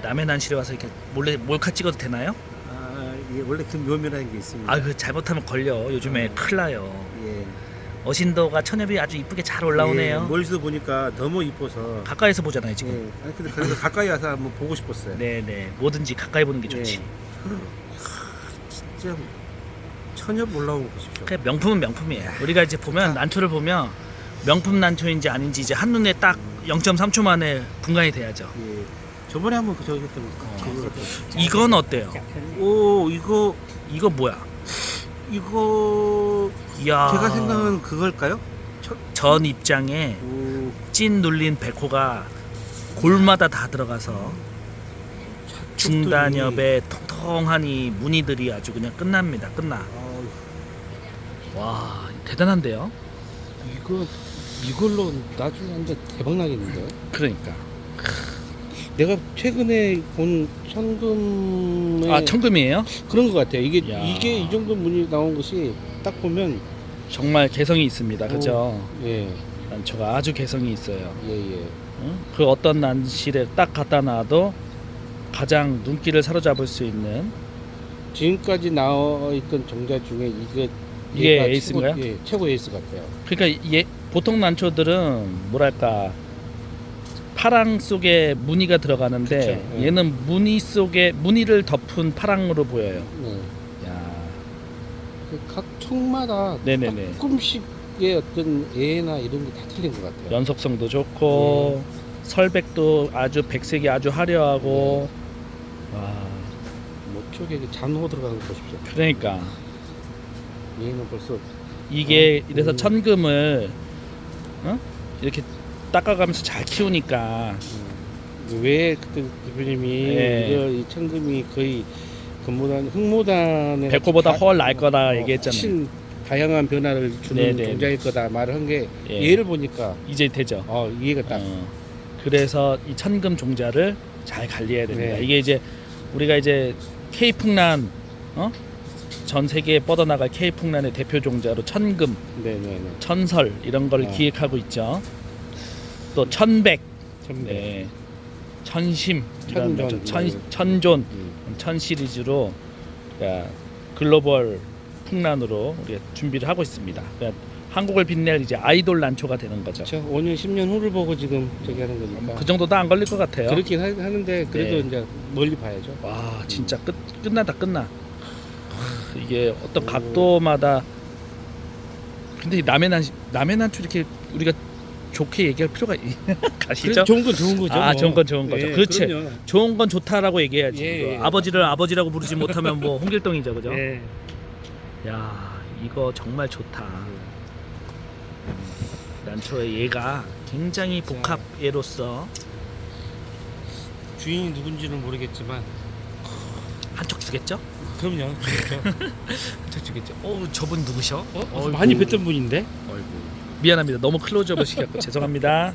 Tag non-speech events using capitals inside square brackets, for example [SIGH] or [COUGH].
그 남의 난실에 와서 이렇게 몰래 몰카 찍어도 되나요? 아, 예, 원래 그 묘미라는 게 있습니다. 아 그 잘못하면 걸려. 요즘에 음. 큰일 나요. 예. 어신도가 천엽이 아주 이쁘게 잘 올라오네요. 예, 멀리서 보니까 너무 이뻐서. 가까이서 보잖아요 지금. 예. 아니 근데 그래서 가까이 와서 한번 보고 싶었어요. 네 네 뭐든지 가까이 보는 게 좋지. 진짜 천엽 올라온 거 보십시오. 그 명품은 명품이에요. 우리가 이제 보면 난초를 보면 명품 난초인지 아닌지 이제 한 눈에 딱 0.3초 만에 분간이 돼야죠. 예. 저번에 한번 그 저기 했던 어. 그거 같아요. 이건 어때요? 오 이거 이거 뭐야? 이거 이야. 제가 생각하는 그걸까요? 전 입장에 오, 찐 눌린 백호가 골마다 다 들어가서 중단엽에 통통하니 무늬들이 아주 그냥 끝납니다. 끝나. 와 대단한데요? 이거 이걸로 나중에 완전 대박 나겠는데? 그러니까. 내가 최근에 본 천금의 아 청금이에요? 그런 것 같아요. 이게 야. 이게 이 정도 문이 나온 것이 딱 보면 정말 개성이 있습니다. 그죠? 예, 난초가 아주 개성이 있어요. 예, 예. 응? 그 어떤 난실에 딱 갖다 놔도 가장 눈길을 사로잡을 수 있는 지금까지 나와 있던 정자 중에 이게 이게 얘가 에이스인가요? 최고, 예, 최고 에이스 같아요. 그러니까 얘 보통 난초들은 뭐랄까 파랑 속에 무늬가 들어가는데 그쵸, 예. 얘는 무늬 속에 무늬를 덮은 파랑으로 보여요. 예. 야, 그각 총마다 네네네. 조금씩의 어떤 애나 이런 게 다 틀린 것 같아요. 연속성도 좋고 설백도 아주 백색이 아주 화려하고 와, 뭐 쪽에 그 잔호 들어간 거 보십시오. 그러니까 얘는 벌써 이게 어, 이래서 음. 천금을 어? 이렇게 닦아가면서 잘 키우니까 음, 왜 그때 대표님이 예. 이거 이 천금이 거의 금모단 흑모단에 백호보다 다- 훨날 거다 어, 얘기했잖아요. 훨씬 다양한 변화를 주는 네네. 종자일 거다 말을 한 게 예. 얘를 보니까 이제 되죠. 어, 이해가 딱 어, 그래서 이 천금 종자를 잘 관리해야 됩니다. 네. 이게 이제 우리가 이제 K 풍란 어? 전 세계에 뻗어나갈 K 풍란의 대표 종자로 천금, 네네네 천설 이런 걸 어. 기획하고 있죠. 또 천백, 참 네. 천심, 천존. 천, 네. 천존, 음. 천 시리즈로 그러니까 글로벌 풍란으로 우리가 준비를 하고 있습니다. 그러니까 한국을 빛낼 이제 아이돌 난초가 되는 거죠. 그렇죠 5년 10년 후를 보고 지금 저기 하는 거니까 그 정도도 안 걸릴 것 같아요. 그렇긴 하, 하는데 그래도 네. 이제 멀리 봐야죠 와 진짜 끝 끝나다 끝나. 하, 이게 어떤 오. 각도마다 근데 이 남의 난 남의 난초 이렇게 우리가 좋게 얘기할 필요가 있- [LAUGHS] 가시죠? 좋은 건 좋은 거죠 아, 뭐. 좋은 건 좋은 거죠. 그렇지. 그럼요. 좋은 건 좋다라고 얘기해야지. 예, 예. 아버지를 아버지라고 부르지 못하면 뭐 홍길동이죠, 그죠? 예. 야 이거 정말 좋다. 난초의 얘가 굉장히 복합 얘로서 주인이 누군지는 모르겠지만 한쪽 주겠죠? 그럼요 그렇죠 [LAUGHS] 한쪽 주겠죠. 어 저분 누구셔? 어? 어이구. 많이 뵀던 분인데 어이구. 미안합니다. 너무 클로즈업을 시켰고 죄송합니다.